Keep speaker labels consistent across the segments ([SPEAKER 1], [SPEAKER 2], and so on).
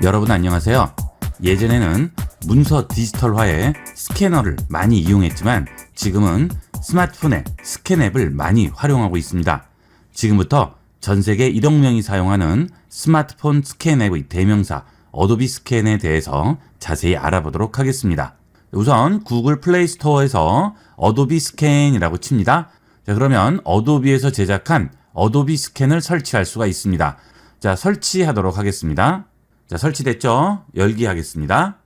[SPEAKER 1] 여러분 안녕하세요. 예전에는 문서 디지털화에 스캐너를 많이 이용했지만 지금은 스마트폰에 스캔 앱을 많이 활용하고 있습니다. 지금부터 전 세계 1억 명이 사용하는 스마트폰 스캔 앱의 대명사 어도비 스캔에 대해서 자세히 알아보도록 하겠습니다. 우선 구글 플레이 스토어에서 어도비 스캔이라고 칩니다. 자, 그러면 어도비에서 제작한 어도비 스캔을 설치할 수가 있습니다. 자, 설치하도록 하겠습니다. 자, 설치됐죠? 열기 하겠습니다.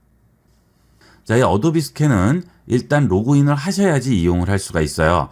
[SPEAKER 1] 자, 이 어도비 스캔은 일단 로그인을 하셔야지 이용을 할 수가 있어요.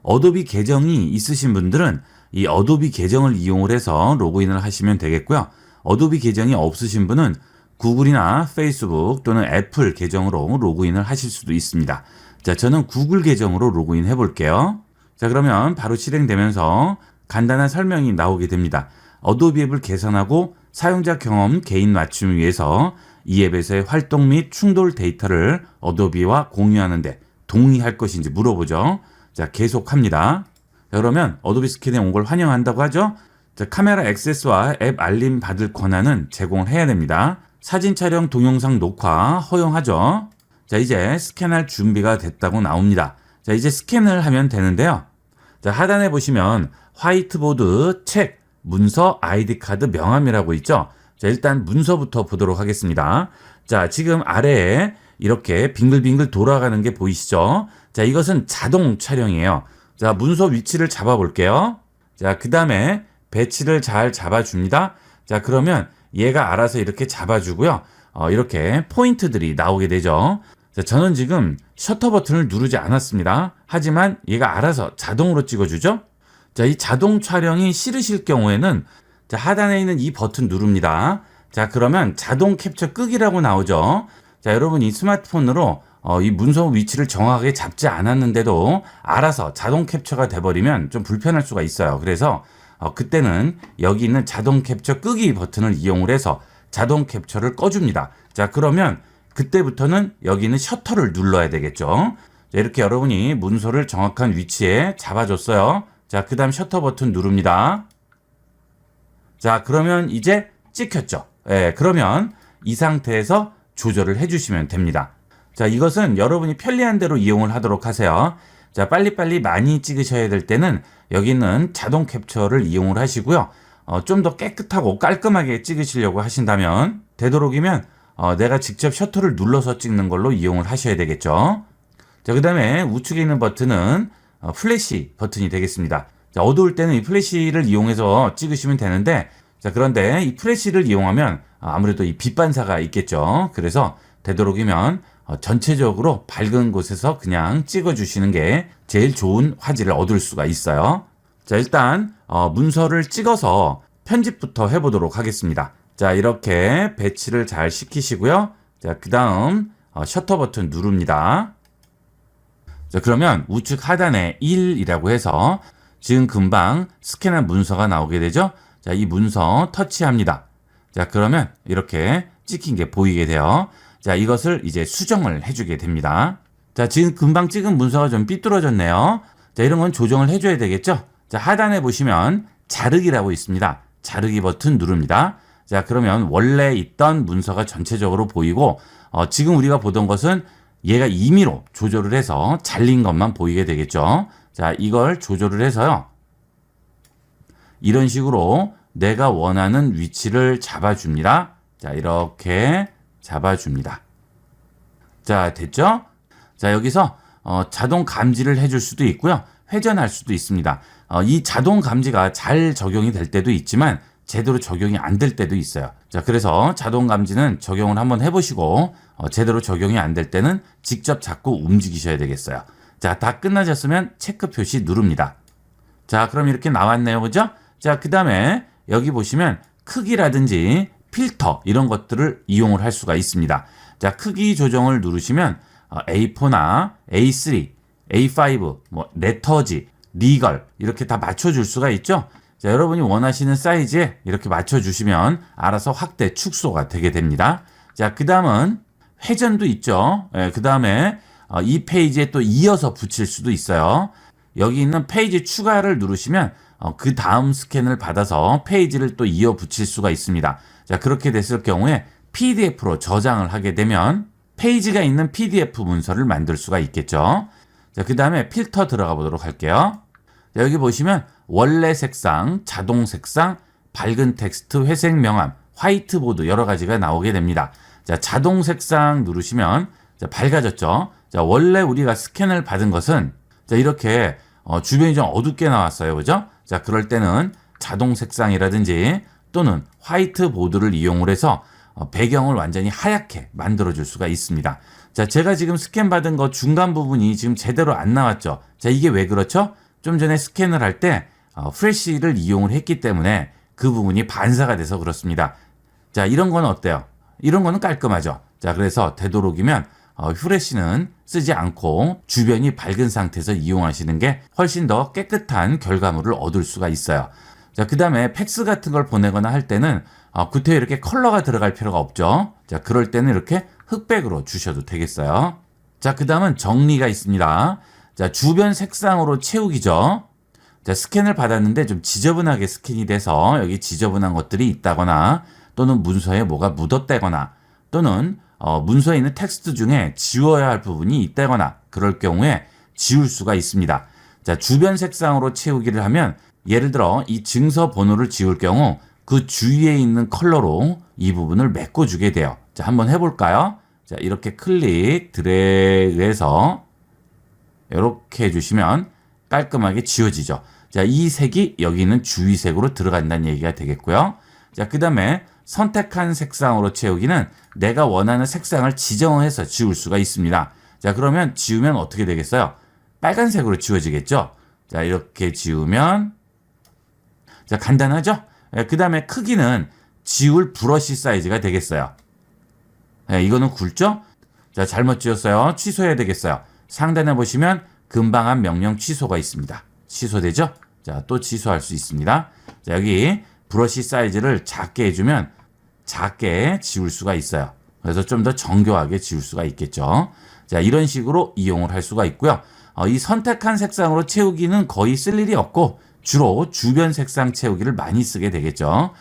[SPEAKER 1] 어도비 계정이 있으신 분들은 이 어도비 계정을 이용을 해서 로그인을 하시면 되겠고요. 어도비 계정이 없으신 분은 구글이나 페이스북 또는 애플 계정으로 로그인을 하실 수도 있습니다. 자, 저는 구글 계정으로 로그인 해 볼게요. 자, 그러면 바로 실행되면서 간단한 설명이 나오게 됩니다. 어도비 앱을 개선하고 사용자 경험 개인 맞춤 위해서 이 앱에서의 활동 및 충돌 데이터를 어도비와 공유하는데 동의할 것인지 물어보죠. 자, 계속합니다. 자, 그러면 어도비 스캔에 온 걸 환영한다고 하죠. 자, 카메라 액세스와 앱 알림 받을 권한은 제공을 해야 됩니다. 사진 촬영, 동영상 녹화 허용하죠. 자, 이제 스캔할 준비가 됐다고 나옵니다. 자, 이제 스캔을 하면 되는데요. 자, 하단에 보시면 화이트보드, 책, 문서, 아이디 카드, 명함이라고 있죠. 자, 일단 문서부터 보도록 하겠습니다. 자, 지금 아래에 이렇게 빙글빙글 돌아가는 게 보이시죠? 자, 이것은 자동 촬영이에요. 자, 문서 위치를 잡아 볼게요. 자, 그 다음에 배치를 잘 잡아줍니다. 자, 그러면 얘가 알아서 이렇게 잡아주고요. 어, 이렇게 포인트들이 나오게 되죠. 자, 저는 지금 셔터 버튼을 누르지 않았습니다. 하지만 얘가 알아서 자동으로 찍어주죠. 자, 이 자동 촬영이 싫으실 경우에는 자, 하단에 있는 이 버튼 누릅니다. 자, 그러면 자동 캡처 끄기라고 나오죠. 자, 여러분 이 스마트폰으로 어, 이 문서 위치를 정확하게 잡지 않았는데도 알아서 자동 캡처가 돼버리면 좀 불편할 수가 있어요. 그래서 어, 그때는 여기 있는 자동 캡처 끄기 버튼을 이용을 해서 자동 캡처를 꺼줍니다. 자, 그러면 그때부터는 여기 있는 셔터를 눌러야 되겠죠. 자, 이렇게 여러분이 문서를 정확한 위치에 잡아줬어요. 자, 그 다음 셔터 버튼 누릅니다. 자, 그러면 이제 찍혔죠. 예, 그러면 이 상태에서 조절을 해주시면 됩니다. 자, 이것은 여러분이 편리한 대로 이용을 하도록 하세요. 자, 빨리빨리 많이 찍으셔야 될 때는 여기 있는 자동 캡처를 이용을 하시고요. 어, 좀 더 깨끗하고 깔끔하게 찍으시려고 하신다면, 되도록이면 어, 내가 직접 셔터를 눌러서 찍는 걸로 이용을 하셔야 되겠죠. 자, 그 다음에 우측에 있는 버튼은 어, 플래시 버튼이 되겠습니다. 자, 어두울 때는 이 플래시를 이용해서 찍으시면 되는데, 자, 그런데 이 플래시를 이용하면 아무래도 이 빛 반사가 있겠죠. 그래서 되도록이면 어, 전체적으로 밝은 곳에서 그냥 찍어주시는 게 제일 좋은 화질을 얻을 수가 있어요. 자, 일단 어, 문서를 찍어서 편집부터 해보도록 하겠습니다. 자, 이렇게 배치를 잘 시키시고요. 자, 그 다음 어, 셔터 버튼 누릅니다. 자, 그러면 우측 하단에 1이라고 해서 지금 금방 스캔한 문서가 나오게 되죠. 자, 이 문서 터치합니다. 자, 그러면 이렇게 찍힌 게 보이게 돼요. 자, 이것을 이제 수정을 해주게 됩니다. 자, 지금 금방 찍은 문서가 좀 삐뚤어졌네요. 자, 이런 건 조정을 해줘야 되겠죠? 자, 하단에 보시면 자르기라고 있습니다. 자르기 버튼 누릅니다. 자, 그러면 원래 있던 문서가 전체적으로 보이고, 어, 지금 우리가 보던 것은 얘가 임의로 조절을 해서 잘린 것만 보이게 되겠죠. 자, 이걸 조절을 해서요. 이런 식으로 내가 원하는 위치를 잡아줍니다. 자, 이렇게 잡아줍니다. 자, 됐죠? 자, 여기서 어, 자동 감지를 해줄 수도 있고요. 회전할 수도 있습니다. 어, 이 자동 감지가 잘 적용이 될 때도 있지만 제대로 적용이 안 될 때도 있어요. 자, 그래서 자동 감지는 적용을 한번 해보시고 어, 제대로 적용이 안 될 때는 직접 잡고 움직이셔야 되겠어요. 자, 다 끝나셨으면 체크 표시 누릅니다. 자, 그럼 이렇게 나왔네요. 그죠? 자, 그 다음에 여기 보시면 크기라든지 필터 이런 것들을 이용을 할 수가 있습니다. 자, 크기 조정을 누르시면 어, A4나 A3, A5, 뭐 레터지, 리걸 이렇게 다 맞춰줄 수가 있죠. 자, 여러분이 원하시는 사이즈에 이렇게 맞춰주시면 알아서 확대, 축소가 되게 됩니다. 자, 그 다음은 회전도 있죠. 예, 그 다음에 어, 이 페이지에 또 이어서 붙일 수도 있어요. 여기 있는 페이지 추가를 누르시면 어, 그 다음 스캔을 받아서 페이지를 또 이어 붙일 수가 있습니다. 자, 그렇게 됐을 경우에 PDF로 저장을 하게 되면 페이지가 있는 PDF 문서를 만들 수가 있겠죠. 자, 그 다음에 필터 들어가 보도록 할게요. 자, 여기 보시면 원래 색상, 자동 색상, 밝은 텍스트, 회색 명암, 화이트보드 여러 가지가 나오게 됩니다. 자, 자동 색상 누르시면 자, 밝아졌죠. 자, 원래 우리가 스캔을 받은 것은 자, 이렇게 어, 주변이 좀 어둡게 나왔어요. 그죠? 자, 그럴 때는 자동 색상이라든지 또는 화이트 보드를 이용을 해서 어, 배경을 완전히 하얗게 만들어 줄 수가 있습니다. 자, 제가 지금 스캔 받은 거 중간 부분이 지금 제대로 안 나왔죠. 자, 이게 왜 그렇죠? 좀 전에 스캔을 할때 어, 프레쉬를 이용을 했기 때문에 그 부분이 반사가 돼서 그렇습니다. 자, 이런 거는 어때요? 이런 거는 깔끔하죠. 자, 그래서 되도록이면 어, 후레쉬는 쓰지 않고 주변이 밝은 상태에서 이용하시는 게 훨씬 더 깨끗한 결과물을 얻을 수가 있어요. 자, 그 다음에 팩스 같은 걸 보내거나 할 때는 어, 구태에 이렇게 컬러가 들어갈 필요가 없죠. 자, 그럴 때는 이렇게 흑백으로 주셔도 되겠어요. 자, 그 다음은 정리가 있습니다. 자, 주변 색상으로 채우기죠. 자, 스캔을 받았는데 좀 지저분하게 스캔이 돼서 여기 지저분한 것들이 있다거나 또는 문서에 뭐가 묻었다거나 또는 어, 문서에 있는 텍스트 중에 지워야 할 부분이 있다거나 그럴 경우에 지울 수가 있습니다. 자, 주변 색상으로 채우기를 하면 예를 들어 이 증서 번호를 지울 경우 그 주위에 있는 컬러로 이 부분을 메꿔주게 돼요. 자, 한번 해볼까요? 자, 이렇게 클릭, 드래그해서 이렇게 해주시면 깔끔하게 지워지죠. 자, 이 색이 여기 있는 주위색으로 들어간다는 얘기가 되겠고요. 자, 그 다음에 선택한 색상으로 채우기는 내가 원하는 색상을 지정해서 지울 수가 있습니다. 자, 그러면 지우면 어떻게 되겠어요? 빨간색으로 지워지겠죠? 자, 이렇게 지우면, 자, 간단하죠? 그 다음에 크기는 지울 브러쉬 사이즈가 되겠어요. 네, 이거는 굵죠? 자, 잘못 지웠어요. 취소해야 되겠어요. 상단에 보시면 금방 한 명령 취소가 있습니다. 취소되죠? 자, 또 취소할 수 있습니다. 자, 여기 브러쉬 사이즈를 작게 해주면 작게 지울 수가 있어요. 그래서 좀 더 정교하게 지울 수가 있겠죠. 자, 이런 식으로 이용을 할 수가 있고요. 어, 이 선택한 색상으로 채우기는 거의 쓸 일이 없고 주로 주변 색상 채우기를 많이 쓰게 되겠죠.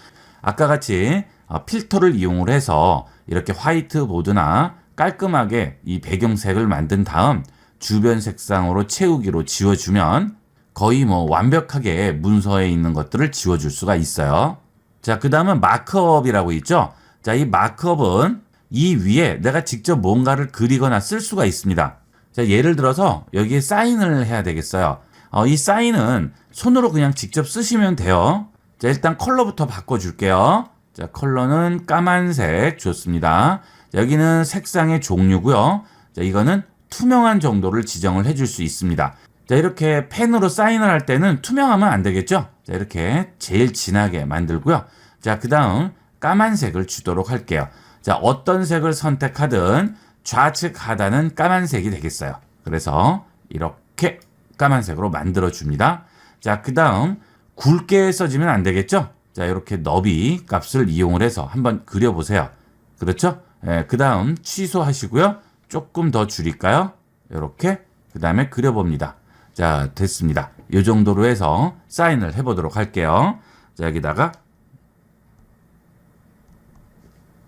[SPEAKER 1] 아까 같이 어, 필터를 이용을 해서 이렇게 화이트 보드나 깔끔하게 이 배경색을 만든 다음 주변 색상으로 채우기로 지워주면 거의 뭐 완벽하게 문서에 있는 것들을 지워줄 수가 있어요. 자, 그 다음은 마크업이라고 있죠. 자, 이 마크업은 이 위에 내가 직접 뭔가를 그리거나 쓸 수가 있습니다. 자, 예를 들어서 여기에 사인을 해야 되겠어요. 어, 이 사인은 손으로 그냥 직접 쓰시면 돼요. 자, 일단 컬러부터 바꿔줄게요. 자, 컬러는 까만색 좋습니다. 자, 여기는 색상의 종류고요. 자, 이거는 투명한 정도를 지정을 해줄 수 있습니다. 자, 이렇게 펜으로 사인을 할 때는 투명하면 안 되겠죠? 자, 이렇게 제일 진하게 만들고요. 자, 그 다음 까만색을 주도록 할게요. 자, 어떤 색을 선택하든 좌측 하단은 까만색이 되겠어요. 그래서 이렇게 까만색으로 만들어 줍니다. 자, 그 다음 굵게 써지면 안 되겠죠? 자, 이렇게 너비 값을 이용을 해서 한번 그려보세요. 그렇죠? 예, 그 다음 취소하시고요. 조금 더 줄일까요? 이렇게 그 다음에 그려봅니다. 자, 됐습니다. 이 정도로 해서 사인을 해보도록 할게요. 자, 여기다가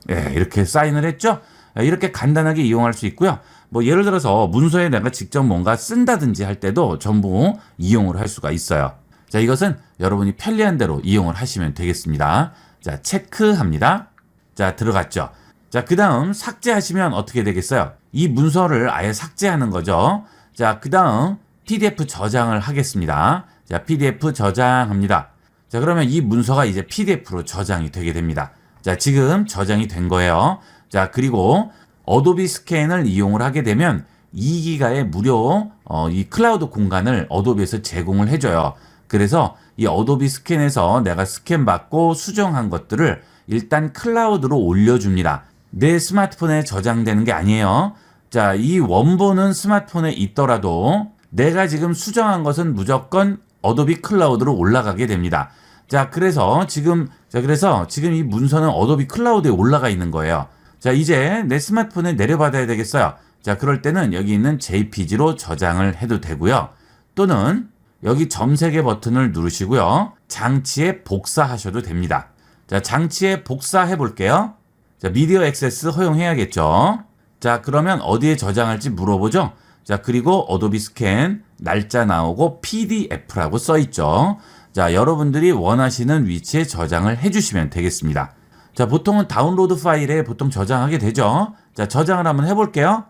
[SPEAKER 1] 예, 이렇게 사인을 했죠? 예, 이렇게 간단하게 이용할 수 있고요. 뭐 예를 들어서 문서에 내가 직접 뭔가 쓴다든지 할 때도 전부 이용을 할 수가 있어요. 자, 이것은 여러분이 편리한 대로 이용을 하시면 되겠습니다. 자, 체크합니다. 자, 들어갔죠. 자, 그 다음 삭제하시면 어떻게 되겠어요? 이 문서를 아예 삭제하는 거죠. 자, 그 다음 PDF 저장을 하겠습니다. 자, PDF 저장합니다. 자, 그러면 이 문서가 이제 PDF로 저장이 되게 됩니다. 자, 지금 저장이 된 거예요. 자, 그리고 어도비 스캔을 이용을 하게 되면 2기가의 무료 어, 이 클라우드 공간을 어도비에서 제공을 해줘요. 그래서 이 어도비 스캔에서 내가 스캔 받고 수정한 것들을 일단 클라우드로 올려줍니다. 내 스마트폰에 저장되는 게 아니에요. 자, 이 원본은 스마트폰에 있더라도 내가 지금 수정한 것은 무조건 어도비 클라우드로 올라가게 됩니다. 자, 그래서 지금, 자, 그래서 지금 이 문서는 어도비 클라우드에 올라가 있는 거예요. 자, 이제 내 스마트폰에 내려받아야 되겠어요. 자, 그럴 때는 여기 있는 JPG로 저장을 해도 되고요. 또는 여기 점세개 버튼을 누르시고요. 장치에 복사하셔도 됩니다. 자, 장치에 복사해 볼게요. 자, 미디어 액세스 허용해야겠죠. 자, 그러면 어디에 저장할지 물어보죠. 자, 그리고 어도비 스캔, 날짜 나오고 PDF라고 써 있죠. 자, 여러분들이 원하시는 위치에 저장을 해 주시면 되겠습니다. 자, 보통은 다운로드 파일에 보통 저장하게 되죠. 자, 저장을 한번 해 볼게요.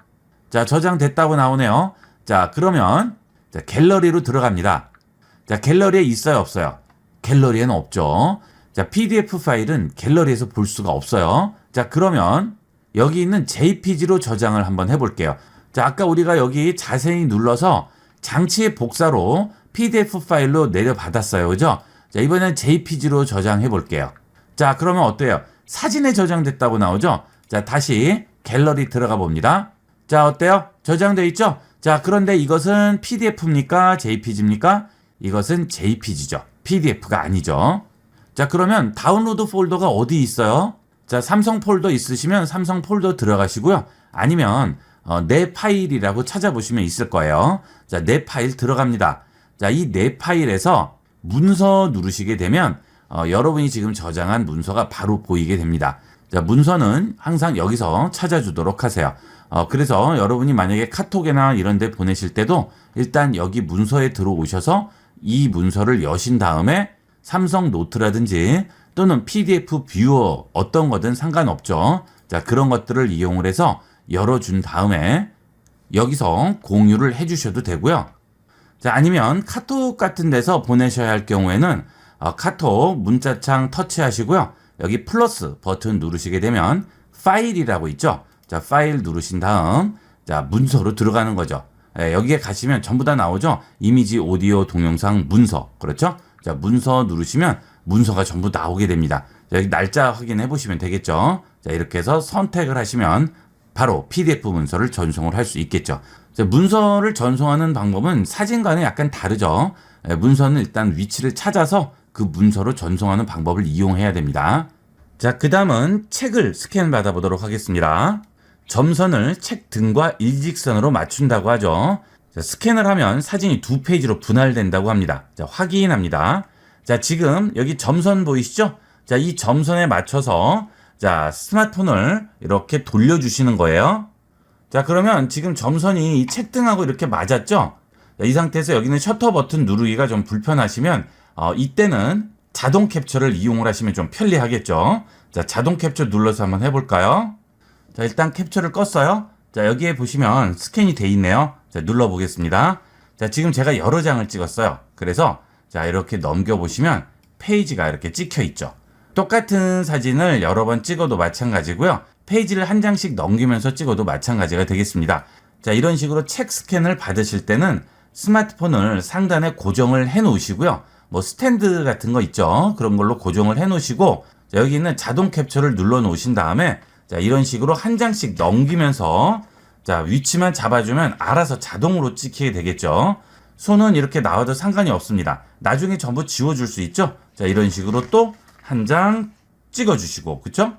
[SPEAKER 1] 자, 저장됐다고 나오네요. 자, 그러면 자, 갤러리로 들어갑니다. 자, 갤러리에 있어요, 없어요? 갤러리에는 없죠. 자, PDF 파일은 갤러리에서 볼 수가 없어요. 자, 그러면 여기 있는 JPG로 저장을 한번 해볼게요. 자, 아까 우리가 여기 자세히 눌러서 장치의 복사로 PDF 파일로 내려받았어요. 그죠? 자, 이번엔 JPG로 저장해 볼게요. 자, 그러면 어때요? 사진에 저장됐다고 나오죠? 자, 다시 갤러리 들어가 봅니다. 자, 어때요? 저장돼 있죠? 자, 그런데 이것은 PDF입니까? JPG입니까? 이것은 JPG죠. PDF가 아니죠. 자, 그러면 다운로드 폴더가 어디 있어요? 자, 삼성 폴더 있으시면 삼성 폴더 들어가시고요. 아니면 어, 내 파일이라고 찾아보시면 있을 거예요. 자, 내 파일 들어갑니다. 자, 이 내 파일에서 문서 누르시게 되면 어, 여러분이 지금 저장한 문서가 바로 보이게 됩니다. 자, 문서는 항상 여기서 찾아주도록 하세요. 어, 그래서 여러분이 만약에 카톡이나 이런 데 보내실 때도 일단 여기 문서에 들어오셔서 이 문서를 여신 다음에 삼성 노트라든지 또는 PDF 뷰어 어떤 거든 상관없죠. 자, 그런 것들을 이용을 해서 열어준 다음에 여기서 공유를 해주셔도 되고요. 자, 아니면 카톡 같은 데서 보내셔야 할 경우에는 어, 카톡 문자창 터치하시고요. 여기 플러스 버튼 누르시게 되면 파일이라고 있죠. 자, 파일 누르신 다음 자, 문서로 들어가는 거죠. 예, 여기에 가시면 전부 다 나오죠. 이미지, 오디오, 동영상, 문서. 그렇죠? 자, 문서 누르시면 문서가 전부 나오게 됩니다. 자, 여기 날짜 확인해 보시면 되겠죠. 자, 이렇게 해서 선택을 하시면 바로 PDF 문서를 전송을 할 수 있겠죠. 자, 문서를 전송하는 방법은 사진과는 약간 다르죠. 예, 문서는 일단 위치를 찾아서 그 문서로 전송하는 방법을 이용해야 됩니다. 자, 그 다음은 책을 스캔 받아보도록 하겠습니다. 점선을 책 등과 일직선으로 맞춘다고 하죠. 자, 스캔을 하면 사진이 두 페이지로 분할된다고 합니다. 자, 확인합니다. 자, 지금 여기 점선 보이시죠? 자, 이 점선에 맞춰서 자, 스마트폰을 이렇게 돌려주시는 거예요. 자, 그러면 지금 점선이 이 책등하고 이렇게 맞았죠? 자, 이 상태에서 여기는 셔터 버튼 누르기가 좀 불편하시면 어, 이때는 자동 캡처를 이용을 하시면 좀 편리하겠죠. 자, 자동 캡처 눌러서 한번 해볼까요? 자, 일단 캡처를 껐어요. 자, 여기에 보시면 스캔이 돼 있네요. 자, 눌러보겠습니다. 자, 지금 제가 여러 장을 찍었어요. 그래서 자, 이렇게 넘겨보시면 페이지가 이렇게 찍혀 있죠. 똑같은 사진을 여러 번 찍어도 마찬가지고요. 페이지를 한 장씩 넘기면서 찍어도 마찬가지가 되겠습니다. 자, 이런 식으로 책 스캔을 받으실 때는 스마트폰을 상단에 고정을 해 놓으시고요. 뭐 스탠드 같은 거 있죠. 그런 걸로 고정을 해 놓으시고 자, 여기 있는 자동 캡처를 눌러 놓으신 다음에 자, 이런 식으로 한 장씩 넘기면서 자, 위치만 잡아주면 알아서 자동으로 찍히게 되겠죠. 손은 이렇게 나와도 상관이 없습니다. 나중에 전부 지워줄 수 있죠. 자, 이런 식으로 또 한 장 찍어주시고, 그쵸?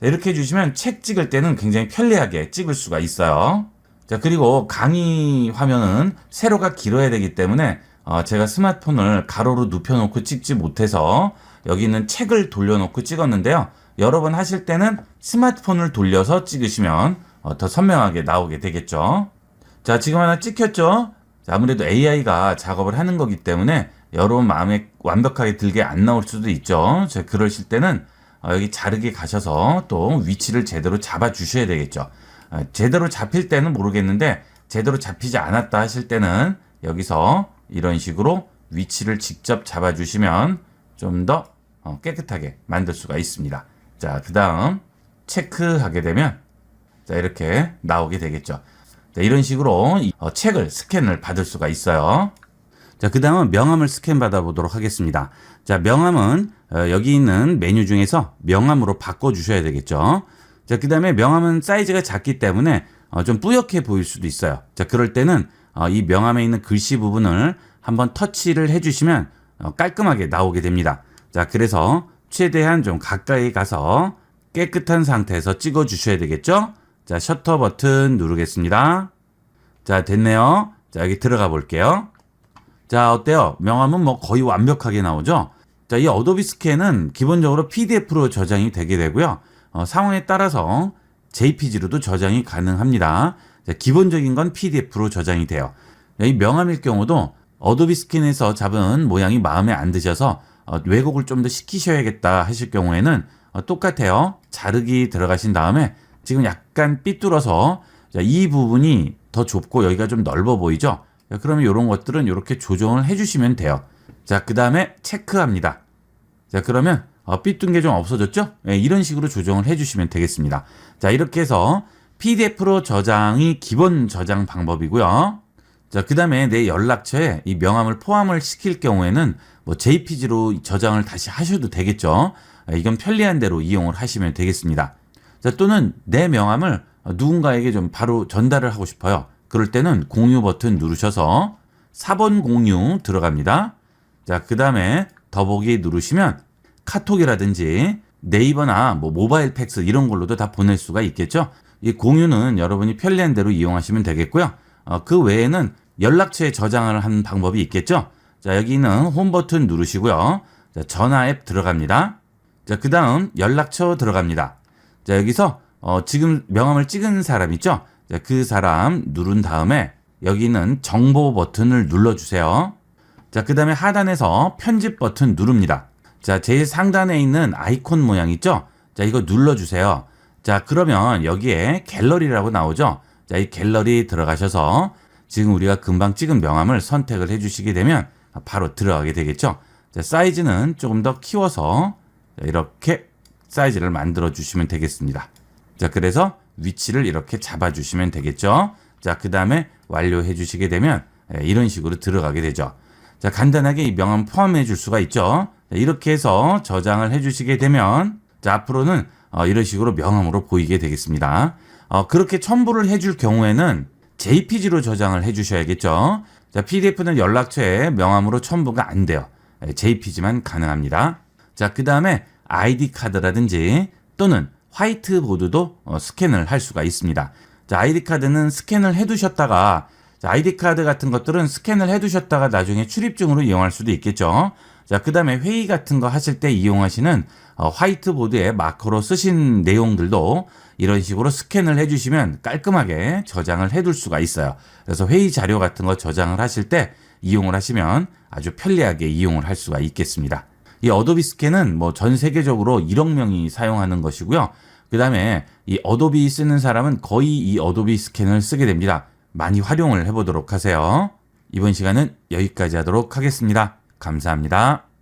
[SPEAKER 1] 자, 이렇게 해주시면 책 찍을 때는 굉장히 편리하게 찍을 수가 있어요. 자, 그리고 강의 화면은 세로가 길어야 되기 때문에 어, 제가 스마트폰을 가로로 눕혀놓고 찍지 못해서 여기 있는 책을 돌려놓고 찍었는데요. 여러 번 하실 때는 스마트폰을 돌려서 찍으시면 어, 더 선명하게 나오게 되겠죠. 자, 지금 하나 찍혔죠? 자, 아무래도 AI가 작업을 하는 거기 때문에 여러분 마음에 완벽하게 들게 안 나올 수도 있죠. 자, 그러실 때는 어, 여기 자르게 가셔서 또 위치를 제대로 잡아 주셔야 되겠죠. 어, 제대로 잡힐 때는 모르겠는데 제대로 잡히지 않았다 하실 때는 여기서 이런 식으로 위치를 직접 잡아 주시면 좀더 어, 깨끗하게 만들 수가 있습니다. 자, 그 다음 체크하게 되면 자, 이렇게 나오게 되겠죠. 자, 이런 식으로 이, 어, 책을 스캔을 받을 수가 있어요. 자, 그 다음은 명함을 스캔 받아보도록 하겠습니다. 자, 명함은 어, 여기 있는 메뉴 중에서 명함으로 바꿔주셔야 되겠죠. 자, 그 다음에 명함은 사이즈가 작기 때문에 어, 좀 뿌옇게 보일 수도 있어요. 자, 그럴 때는 어, 이 명함에 있는 글씨 부분을 한번 터치를 해주시면 어, 깔끔하게 나오게 됩니다. 자, 그래서 최대한 좀 가까이 가서 깨끗한 상태에서 찍어 주셔야 되겠죠? 자, 셔터 버튼 누르겠습니다. 자, 됐네요. 자, 여기 들어가 볼게요. 자, 어때요? 명함은 뭐 거의 완벽하게 나오죠? 자, 이 어도비 스캔은 기본적으로 PDF로 저장이 되게 되고요. 어, 상황에 따라서 JPG로도 저장이 가능합니다. 자, 기본적인 건 PDF로 저장이 돼요. 이 명함일 경우도 어도비 스캔에서 잡은 모양이 마음에 안 드셔서 어, 왜곡을 좀 더 시키셔야겠다 하실 경우에는 어, 똑같아요. 자르기 들어가신 다음에 지금 약간 삐뚤어서 자, 이 부분이 더 좁고 여기가 좀 넓어 보이죠? 자, 그러면 이런 것들은 이렇게 조정을 해주시면 돼요. 자, 그 다음에 체크합니다. 자, 그러면 어, 삐뚤 게 좀 없어졌죠? 예, 이런 식으로 조정을 해주시면 되겠습니다. 자, 이렇게 해서 PDF로 저장이 기본 저장 방법이고요. 자, 그 다음에 내 연락처에 이 명함을 포함을 시킬 경우에는 뭐 JPG로 저장을 다시 하셔도 되겠죠. 예, 이건 편리한 대로 이용을 하시면 되겠습니다. 자, 또는 내 명함을 누군가에게 좀 바로 전달을 하고 싶어요. 그럴 때는 공유 버튼 누르셔서 4번 공유 들어갑니다. 자, 그 다음에 더보기 누르시면 카톡이라든지 네이버나 뭐 모바일 팩스 이런 걸로도 다 보낼 수가 있겠죠. 이 공유는 여러분이 편리한 대로 이용하시면 되겠고요. 어, 그 외에는 연락처에 저장을 하는 방법이 있겠죠. 자, 여기는 홈 버튼 누르시고요. 자, 전화 앱 들어갑니다. 자, 그 다음 연락처 들어갑니다. 자, 여기서 어, 지금 명함을 찍은 사람 있죠? 자, 그 사람 누른 다음에 여기는 정보 버튼을 눌러주세요. 자, 그 다음에 하단에서 편집 버튼 누릅니다. 자, 제일 상단에 있는 아이콘 모양 있죠? 자, 이거 눌러주세요. 자, 그러면 여기에 갤러리라고 나오죠? 자, 이 갤러리 들어가셔서 지금 우리가 금방 찍은 명함을 선택을 해주시게 되면 바로 들어가게 되겠죠? 자, 사이즈는 조금 더 키워서 이렇게 사이즈를 만들어 주시면 되겠습니다. 자, 그래서 위치를 이렇게 잡아 주시면 되겠죠? 자, 그 다음에 완료해 주시게 되면 예, 이런 식으로 들어가게 되죠. 자, 간단하게 이 명함 포함해 줄 수가 있죠. 자, 이렇게 해서 저장을 해 주시게 되면 자, 앞으로는 어, 이런 식으로 명함으로 보이게 되겠습니다. 어, 그렇게 첨부를 해 줄 경우에는 JPG로 저장을 해 주셔야겠죠. 자, PDF는 연락처에 명함으로 첨부가 안 돼요. 예, JPG만 가능합니다. 자, 그 다음에 ID 카드라든지 또는 화이트보드도 어, 스캔을 할 수가 있습니다. 자, ID 카드는 스캔을 해두셨다가 자, ID 카드 같은 것들은 스캔을 해두셨다가 나중에 출입증으로 이용할 수도 있겠죠. 자, 그 다음에 회의 같은 거 하실 때 이용하시는 어, 화이트보드에 마커로 쓰신 내용들도 이런 식으로 스캔을 해주시면 깔끔하게 저장을 해둘 수가 있어요. 그래서 회의 자료 같은 거 저장을 하실 때 이용을 하시면 아주 편리하게 이용을 할 수가 있겠습니다. 이 어도비 스캔은 뭐 전 세계적으로 1억 명이 사용하는 것이고요. 그 다음에 이 어도비 쓰는 사람은 거의 이 어도비 스캔을 쓰게 됩니다. 많이 활용을 해보도록 하세요. 이번 시간은 여기까지 하도록 하겠습니다. 감사합니다.